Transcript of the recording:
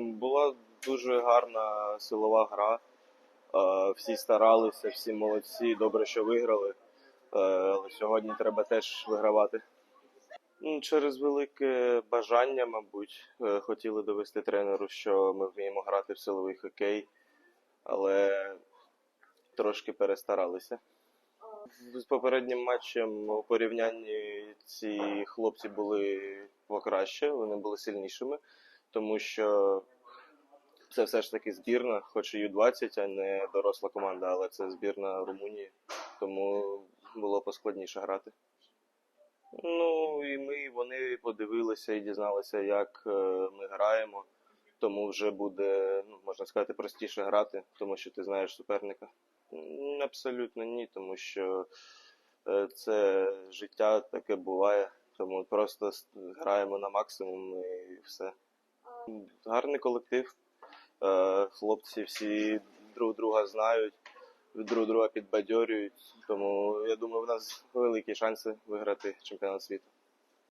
Була дуже гарна силова гра. Е, Всі старалися, всі молодці, добре, що виграли. Е, Але сьогодні треба теж вигравати. Через велике бажання, мабуть, е, хотіли довести тренеру, що ми вміємо грати в силовий хокей, але трошки перестаралися. З попереднім матчем у порівнянні ці хлопці були покраще, вони були сильнішими, тому що це все ж таки збірна, хоч і Ю-20, а не доросла команда, але це збірна Румунії, тому було поскладніше грати. Ну і ми, вони подивилися і дізналися, як е, ми граємо. Тому вже буде, ну, можна сказати, простіше грати, тому що ти знаєш суперника. Абсолютно ні, тому що е, це життя таке буває. Тому просто граємо на максимум і все. Гарний колектив. Е, Хлопці всі друг друга знають, друг друга підбадьорюють. Тому я думаю, в нас великі шанси виграти чемпіонат світу.